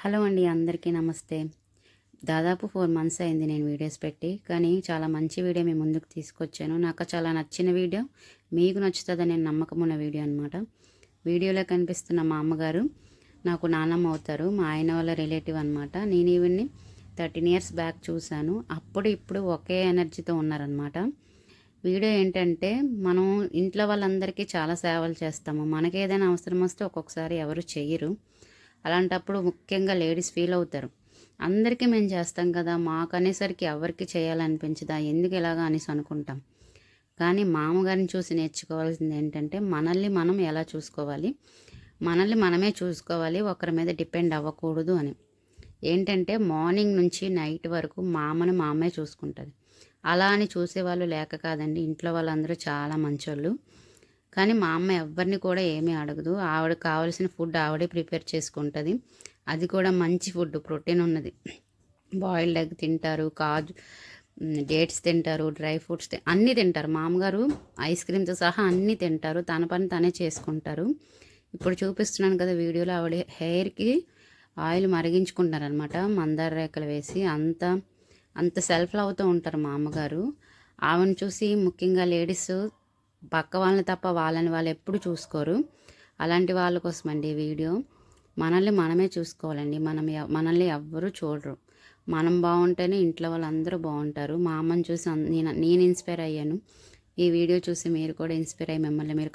Hello అండి అందరికీ నమస్తే. దాదాపు ఫోర్ మంత్స్ అయింది నేను వీడియోస్ పెట్టి కానీ చాలా మంచి వీడియో మీ ముందుకు తీసుకొచ్చాను. నాకు చాలా నచ్చిన వీడియో మీకు నచ్చుతుందని నేను నమ్మకం ఉన్న వీడియో అనమాట వీడియోలో కనిపిస్తున్న మా అమ్మగారు నాకు నాన్నమ్మ అవుతారు మా ఆయన వాళ్ళ రిలేటివ్ అనమాట నేను ఈవిడ్ని థర్టీన్ ఇయర్స్ బ్యాక్ చూశాను. అప్పుడు ఇప్పుడు ఒకే ఎనర్జీతో ఉన్నారనమాట వీడియో ఏంటంటే మనం ఇంట్లో వాళ్ళందరికీ చాలా సేవలు చేస్తాము. మనకి ఏదైనా అవసరం వస్తే ఒక్కొక్కసారి ఎవరు చెయ్యరు. అలాంటప్పుడు ముఖ్యంగా లేడీస్ ఫీల్ అవుతారు. అందరికీ మేము చేస్తాం కదా మాకు అనేసరికి ఎవరికి చేయాలనిపించదా ఎందుకు ఇలాగా అనేసి అనుకుంటాం. కానీ మామగారిని చూసి నేర్చుకోవాల్సింది ఏంటంటే మనల్ని మనం ఎలా చూసుకోవాలి? మనల్ని మనమే చూసుకోవాలి ఒకరి మీద డిపెండ్ అవ్వకూడదు అని. ఏంటంటే మార్నింగ్ నుంచి నైట్ వరకు మామను మామే చూసుకుంటుంది. అలా అని చూసేవాళ్ళు లేక కాదండి ఇంట్లో వాళ్ళందరూ చాలా మంచోళ్ళు. కానీ మా అమ్మ ఎవరిని కూడా ఏమీ అడగదు. ఆవిడ కావాల్సిన ఫుడ్ ఆవిడే ప్రిపేర్ చేసుకుంటుంది. అది కూడా మంచి ఫుడ్ ప్రోటీన్ ఉన్నది. బాయిల్డ్ ఎగ్ తింటారు కాజు డేట్స్ తింటారు డ్రై ఫ్రూట్స్ అన్నీ తింటారు. మామగారు ఐస్ క్రీమ్తో సహా అన్నీ తింటారు. తన పని తనే చేసుకుంటారు. ఇప్పుడు చూపిస్తున్నాను కదా వీడియోలో ఆవిడ హెయిర్కి ఆయిల్ మరిగించుకుంటారనమాట మందార రేఖలు వేసి అంత అంత సెల్ఫ్ లవ్తో ఉంటారు మా అమ్మగారు. ఆమెను చూసి ముఖ్యంగా లేడీస్ పక్క వాళ్ళని తప్ప వాళ్ళని వాళ్ళు ఎప్పుడు చూసుకోరు. అలాంటి వాళ్ళ కోసం అండి వీడియో. మనల్ని మనమే చూసుకోవాలండి. మనం మనల్ని ఎవ్వరూ చూడరు. మనం బాగుంటేనే ఇంట్లో వాళ్ళందరూ బాగుంటారు. మా అమ్మని చూసి అన్- నేను నేను ఇన్స్పైర్ అయ్యాను. ఈ వీడియో చూసి మీరు కూడా ఇన్స్పైర్ అయ్యి మిమ్మల్ని మీరు